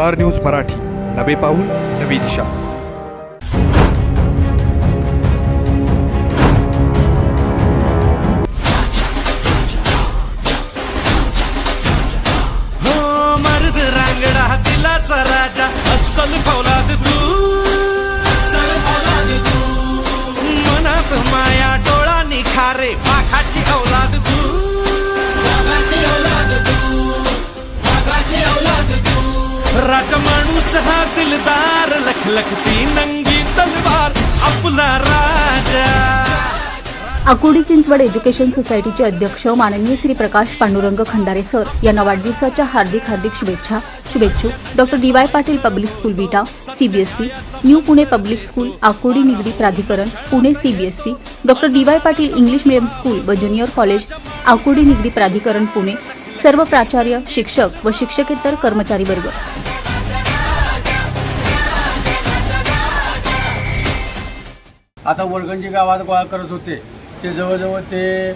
Star news Marathi. नवे पाऊल नवी दिशा. हो मर्द रांगडा दिलाचा राजा अस्सल फौलाद तू. मनात माया डोळा निखारे पाखा हा दिलदार लखलखती नंगी तलवार आपला राजा। आकुर्डी चिंचवड एज्युकेशन सोसायटीचे अध्यक्ष माननीय श्री प्रकाश पांडुरंग खंडारे सर यांना वाढदिवसाच्या हार्दिक हार्दिक शुभेच्छा शुभेच्छू. Doctor D Y Patil public school beta CBSE new Pune public school Akurdi Nigdi Pradhikaran Pune CBSE doctor D Y Patil English medium school व ज्युनियर कॉलेज आकोडी निगडी प्राधिकरण पुणे. सर्व प्राचार्य शिक्षक व शिक्षकेतर कर्मचारी वर्ग. आता वरगंजी गावात गोळा करत होते. ते जवळजवळ ते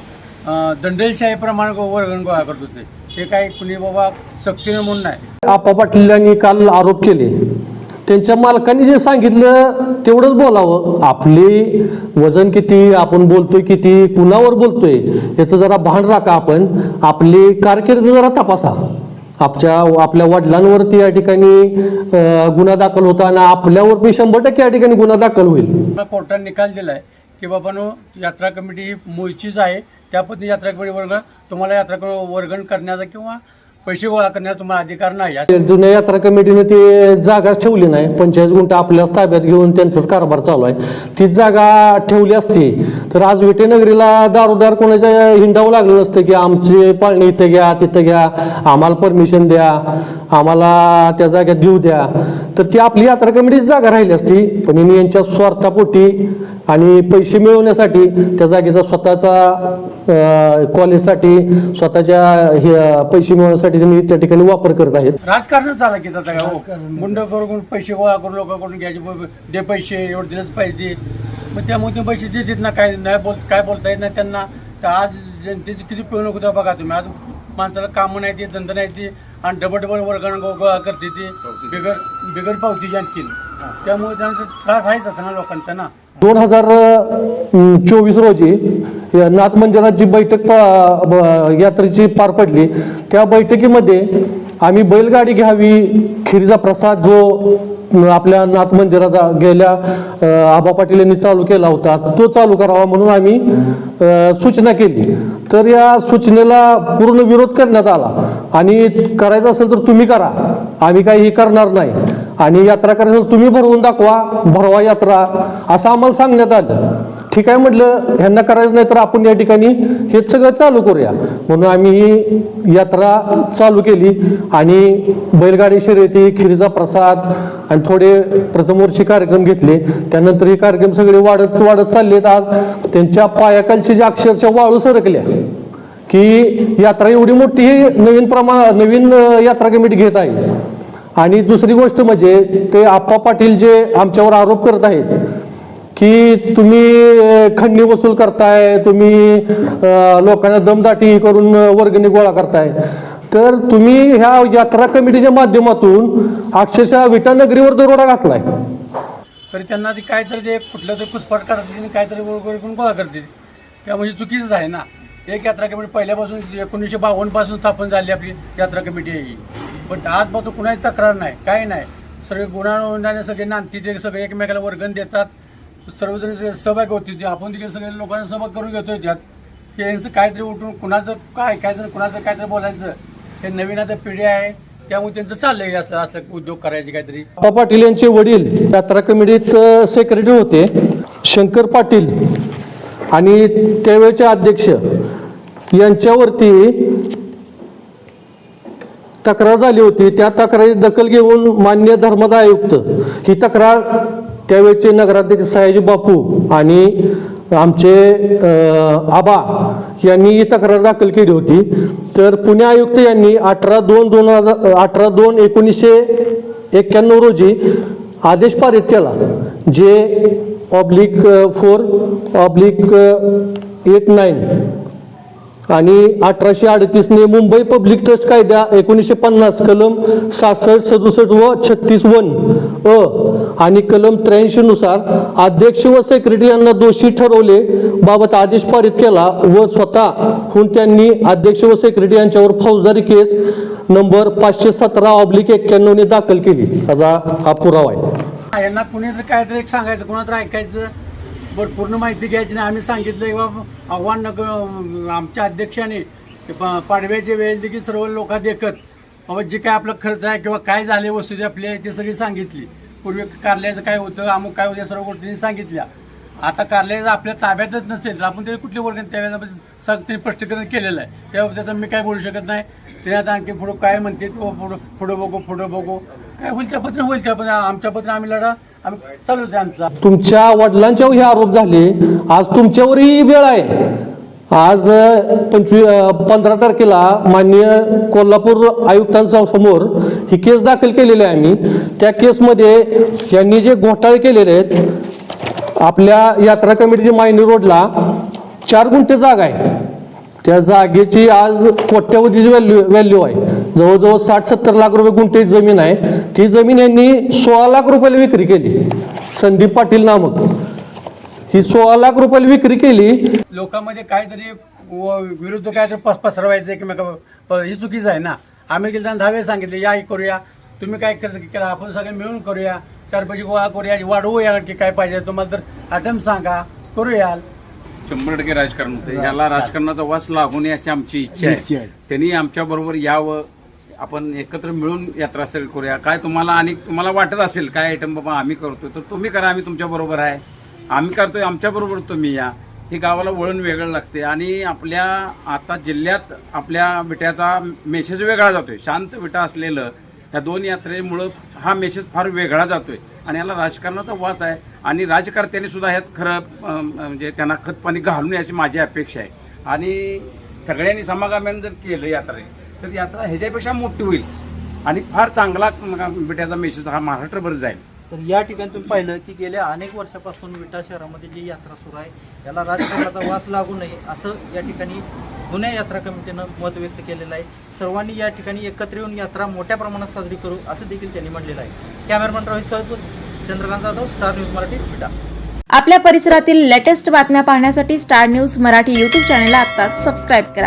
दंडेलशाही प्रमाण गो- वर्गण गोळा करत होते. ते काही कुणी बाबा सक्तीनं म्हणून नाही. आपा पाटील यांनी काल आरोप केले. त्यांच्या मालकांनी जे सांगितलं तेवढंच बोलावं. आपली वजन किती आपण बोलतोय किती कुणावर बोलतोय याचं जरा भान राखा आपण. आपली कारकीर्द जरा तपासा. आपच्या आपल्या वडिलांवरती या ठिकाणी गुन्हा दाखल होता आणि आपल्यावर शंभर टक्के या ठिकाणी गुन्हा दाखल होईल. कोर्टाने निकाल दिलाय की बाबानो यात्रा कमिटी ही मूळचीच आहे. त्या पद्धतीने यात्रा कमिटी वर्ग तुम्हाला यात्रा वर्गण करण्याचा किंवा पैसे गोळा करण्याचा तुम्हाला अधिकार नाही. जुन्या यात्रा कमिटीने ती जागाच ठेवली नाही. पंचायत गुंट आपल्याच ताब्यात घेऊन त्यांचाच कारभार चालू आहे. ती जागा ठेवली असती तर आज विटेनगरीला दारोदार कोणाच्या हिंडावं लागलं नसतं की आमची पाळणी इथं घ्या तिथं घ्या आम्हाला परमिशन द्या. आम्हाला त्या जाग्यात घेऊ द्या. तर ती आपली यात्रा कमिटीची जागा राहिली असती. पण यांनी यांच्या स्वार्थापोटी आणि पैसे मिळवण्यासाठी त्या जागेचा स्वतःचा कॉलेजसाठी स्वतःच्या हे, पैसे मिळवण्यासाठी त्यांनी त्या ठिकाणी वापर करत आहेत. राजकारणच झालं की आता काय हो? गुंड करून पैसे गोळा करून लोकांकडून घ्यायचे. दे पैसे एवढं दिलंच पाहिजे. मग त्यामुळे ते पैसे देतात ना? काय नाही बोल काय बोलता येत नाही त्यांना? तर आज जनतेची किती पिळवणूक होत्या बघा तुम्ही. आज माणसाला कामं नाही ती धंदा नाही ती. आणि डबल डबल वर्गण गो- गोळा करते ती. बिगर बिगर पावतीची आणखीन. त्यामुळे त्यांचा त्रास आहेच असं ना लोकांचा ना. दोन हजार चोवीस रोजी या नाथ मंदिराची बैठक पा- ब- यात्रेची पार पडली. त्या बैठकीमध्ये आम्ही बैलगाडी घ्यावी खिरीचा प्रसाद जो आपल्या नाथ मंदिराचा गेल्या आबा पाटील यांनी चालू केला होता. तो चालू करावा म्हणून आम्ही सूचना केली. तर या सूचनेला पूर्ण विरोध करण्यात आला. आणि करायचं असेल तर तुम्ही करा. आम्ही काही हे करणार नाही. आणि यात्रा करायचं तुम्ही भरवून दाखवा. भरवा यात्रा. असं आम्हाला सांगण्यात आलं. ठीक आहे म्हटलं ह्यांना करायचं नाही तर आपण या ठिकाणी हे सगळं चालू करूया. म्हणून आम्ही ही यात्रा चालू केली आणि बैलगाडी शर्यती खिरीचा प्रसाद आणि थोडे प्रथमवर्षी कार्यक्रम घेतले. त्यानंतर हे कार्यक्रम सगळे वाढत वाढत चाललेत. आज त्यांच्या पायाखालची जे अक्षरशः वाळू सरकल्या की यात्रा एवढी मोठी ही नवीन प्रमाण नवीन यात्रा कमिटी घेत आहे. आणि दुसरी गोष्ट म्हणजे ते आप्पा पाटील जे आमच्यावर आरोप करत आहेत की तुम्ही खंडणी वसूल करताय तुम्ही लोकांना दमदाटी करून वर्गणी गोळा करताय. तर तुम्ही ह्या यात्रा कमिटीच्या माध्यमातून अक्षरशः विटानगरीवर दरोडा घातलाय. तरी त्यांना ते काहीतरी ते कुठलं तरी घुसपाट करतात आणि काहीतरी वगैरे करून गोळा करते त्या म्हणजे चुकीचंच आहे ना. एक यात्रा कमिटी पहिल्यापासून एकोणीसशे बावन्नपासून स्थापन झाली आपली यात्रा कमिटी आहे ही. पण आजपासून कुणाची तक्रार नाही काही नाही. सगळे गुन्हा सगळे नांदतीचे सगळे एकमेकाला वर्गण देतात. सर्वजण सहभाग होती. ते आपण देखील सगळे लोकांना सहभाग करून घेतोय त्यात की यांचं काहीतरी उठून कुणाचं काय काय कुणाचं काहीतरी बोलायचं. हे नवीन आता पिढी आहे त्यामुळे त्यांचं चाललंय असलं असलं उद्योग करायचे काहीतरी. आप्पा पाटील यांचे वडील यात्रा कमिटीत सेक्रेटरी होते. शंकर पाटील आणि त्यावेळेचे अध्यक्ष यांच्यावरती तक्रार झाली होती. त्या तक्रारी दखल घेऊन मान्य धर्मदा आयुक्त ही तक्रार त्यावेळचे नगराध्यक्ष सयाजी बापू आणि आमचे आबा यांनी ही तक्रार दाखल केली होती. तर पुणे आयुक्त यांनी अठरा दोन दोन हजार अठरा दोन एकोणीसशे एक्क्याण्णव रोजी आदेश पारित केला जे oblique four oblique eight nine आणि अठराशे अडतीसने मुंबई पब्लिक ट्रस्ट कायद्या एकोणीसशे पन्नास कलम सहासष्ट सदुसष्ट व छत्तीस वन अ आणि कलम त्र्याऐंशी नुसार अध्यक्ष व सेक्रेटरी यांना दोषी ठरवले बाबत आदेश पारित केला व स्वतःहून त्यांनी अध्यक्ष व सेक्रेटरी यांच्यावर फौजदारी केस नंबर पाचशे सतरा ऑब्लिक एक्क्याण्णवने दाखल केली. असा हा पुरावा आहे. यांना कुणी काय तर एक सांगायचं कुणाला तर ऐकायचं? बर पूर्ण माहिती घ्यायची नाही. आम्ही सांगितलं की बाबा आव्हान नको आमच्या अध्यक्षाने ते पा- पाडव्याच्या वेळेस देखील सर्व लोक देखत बाबा जे काय आपलं खर्च आहे किंवा काय झाले वस्तू आपली आहे ते सगळी सांगितली. पूर्वी कारल्याचं काय होतं अमुक काय होतं सर्व गोष्टींनी सांगितल्या. आता कारल्याचं आपल्या ताब्यातच नसेल तर आपण ते कुठल्या वर्गात त्यावेळेस सग ते स्पष्टीकरण केलेलं आहे. त्याबाबत आता मी काय बोलू शकत नाही. ते आता आणखी पुढं काय म्हणते पुढं पुढं बघू पुढं बघू. काय होईल त्या पत्र? होईल त्या पत्र. आमच्या पत्र आम्ही लढा आम्ही चालूच आहे आमचा. तुमच्या वडिलांच्यावर हे आरोप झाले. आज तुमच्यावरही वेळ आहे. आज पंचवीस पंधरा तारखेला माननीय कोल्हापूर आयुक्तांच्या समोर ही केस दाखल केलेली आहे आम्ही. त्या केसमध्ये यांनी जे घोटाळे केलेले आहेत आपल्या यात्रा कमिटीची मायनी रोडला चार गुंठे जागा आहे. त्या जागेची आज कोट्यवधीची व्हॅल्यू व्हॅल्यू आहे. जवळजवळ साठ सत्तर लाख रुपये गुंठे जमीन आहे. ती जमीन यांनी सोळा लाख रुपयाला विक्री केली. संदीप पाटील नामक. ही सोळा लाख रुपयाला विक्री केली. लोकांमध्ये काहीतरी व- विरुद्ध काहीतरी पस पसरवायचं एकमेका प- ही चुकीचं आहे ना. आम्ही गेलं त्यांना दहावे सांगितले या हे करूया. तुम्ही काय केलं आपण सगळे मिळून करूया. चार पैसे गोळा करूया. वाढवूया की काय पाहिजे. तुम्हाला तर आटम सांगा. करूया शंभर टक्के राजकारण होतं ह्याला राजकारणाचा वास लागू नये अशी आमची इच्छा आहे. त्यांनी आमच्या बरोबर यावं. आपण एकत्र मिळून यात्रा असेल करूया. काय तुम्हाला आणि तुम्हाला वाटत असेल काय आयटम बाबा आम्ही करतोय तर तुम्ही करा आम्ही तुमच्या बरोबर आहे. आम्ही करतोय आमच्या बरोबर तुम्ही या. हे गावाला वळण वेगळं लागते आणि आपल्या आता जिल्ह्यात आपल्या विट्याचा मेसेज वेगळा जातोय. शांत विटा असलेलं ह्या दोन यात्रेमुळं हा मेसेज फार वेगळा जातोय. आणि याला राजकारणाचा वास आहे. आणि राजकारत्यांनी सुद्धा ह्यात खरं म्हणजे त्यांना खतपाणी घालून याची माझी अपेक्षा आहे. आणि सगळ्यांनी समागमानं जर केलं यात्रे तर यात्रा ह्याच्यापेक्षा मोठी होईल. आणि फार चांगला विट्याचा मेसेज हा महाराष्ट्रभर जाईल. तर या ठिकाणी तुम्ही पाहिलं की गेल्या अनेक वर्षापासून विटा शहरामध्ये जी यात्रा सुरू आहे याला राजकारणाचा वास लागू नये असं या ठिकाणी जुन्या यात्रा कमिटीनं मत व्यक्त केलेलं आहे. सर्वांनी या ठिकाणी एकत्र येऊन यात्रा मोठ्या प्रमाणात साजरी करू असं देखील त्यांनी म्हणलेलं आहे. Cameraman Rohit Sahajpur Chandrakant Jadhav star news Marathi Vita. आपल्या परिसरातील लेटेस्ट बातम्या पाहण्यासाठी स्टार न्यूज मराठी यूट्यूब चॅनलला आत्ताच सबस्क्राईब करा.